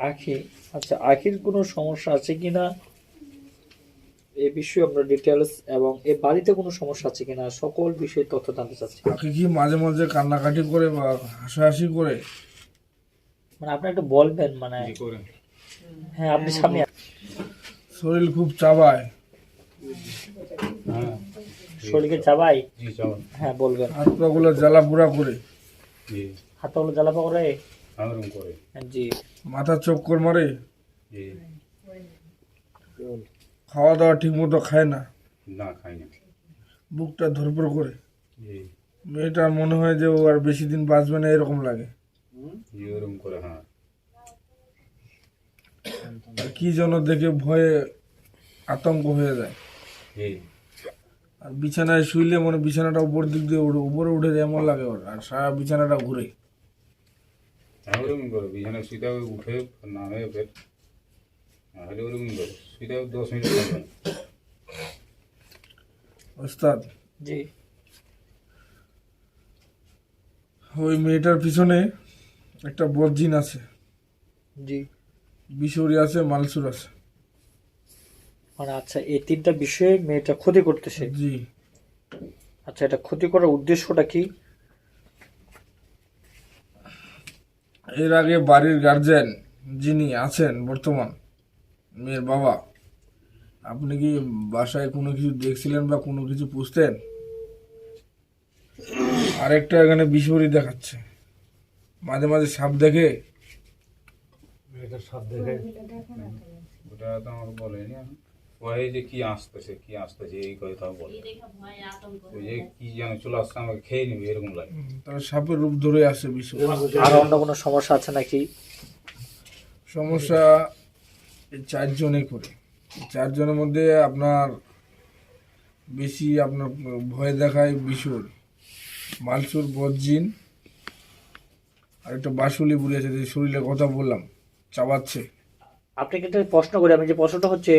আখি। আচ্ছা আখির কোনো সমস্যা আছে কিনা এ বিষয়ে আমরা ডিটেলস এবং এ বাড়িতে কোনো সমস্যা আছে কিনা সকল বিষয়ে তথ্য জানতে চাচ্ছি। আঁকি কি মাঝে মাঝে কান্নাকাটি করে বা হাসাহাসি করে? মানে আপনি একটু বলবেন মানে হ্যাঁ আপনি সামনে শরীর খুব চাবায়। হ্যাঁ। শরীরকে চাবাই জি চল হ্যাঁ বলবেন। হাত পাগুলো জ্বালা পোড়া করে। জি। হাতগুলো জ্বালা করে? আরম করে। হ্যাঁ, জি। মাথা চক্কর মারে। জি। খাওয়া দাওয়া ঠিক মতো খায় না। না খাই না। বুকটা ধরপড় করে। জি। মেয়েটার মনে হয় যে ও আর বেশি দিন বাঁচবে না এরকম লাগে। ওরম করে হ্যাঁ। কি যেন দেখে ভয়ে আতঙ্ক হয়ে যায়। আর বিছানায় শুইলে মানে বিছানাটা উপর দিক দিয়ে উঠে উপরে উঠে যায় এমন লাগে ওর। আর সারা বিছানাটা ঘুরে। হ্যাঁ ওরকম করে বিছানা শুইতে হবে উঠে নামে ফের। নাহলে ওরকম করে শুইতে হবে দশ মিনিট ওস্তাদ। জি। ওই মেয়েটার পিছনে একটা বদজিন আছে। জি। বিশৌরি আছে মালসুর আছে। মানে আচ্ছা এই তিনটা বিষয়ে মেয়েটা ক্ষতি করতেছে? জি। আচ্ছা এটা ক্ষতি করার উদ্দেশ্যটা কি? এর আগে বাড়ির গার্জেন যিনি আছেন বর্তমান মেয়ের বাবা আপনি কি বাসায় কোনো কিছু দেখছিলেন বা কোনো কিছু পুষতেন? আরেকটা এখানে বিষরি দেখাচ্ছে। মাঝে মাঝে সাপ দেখে। ওটা তো আমাকে বলেনি। ওই যে কি আসতেছে কি আসতেছে এই কথা বলে। ওই যে কি যেন চলে আসছে আমাকে খেয়ে নিবে এরকম লাগে। তার সাপের রূপ ধরে আসে বিষয়। আর অন্য কোনো সমস্যা আছে নাকি? সমস্যা চারজনে করে। চারজনের মধ্যে আপনার বেশি আপনার ভয় দেখায় বিশুর। মালসুর বজ্জিন আর একটা বাসুলি বুড়ি আছে যে শরীরে কথা বললাম চাবাচ্ছে। আপনাকে একটা প্রশ্ন করি আমি যে প্রশ্নটা হচ্ছে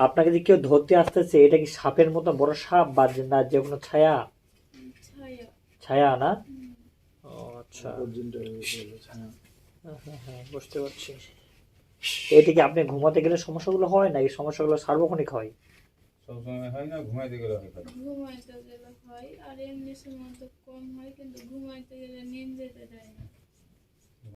আপনাকে যে কেউ ধরতে আসতেছে এটা কি সাপের মতো বড় সাপ বা যে- না যে কোনো ছায়া? ছায়া। না? ও আচ্ছা। হ্যাঁ, হ্যাঁ, হ্যাঁ, বুঝতে পারছি। এটা কি আপনি ঘুমাতে গেলে সমস্যাগুলো হয় না এই সমস্যাগুলো সার্বক্ষণিক হয়? সবসময় হয় না ঘুমাইতে গেলে হয় ঘুমাইতে গেলে হয় আর এমনি সময় তো কম হয় কিন্তু ঘুমাইতে গেলে নিন যেতে দেয় না।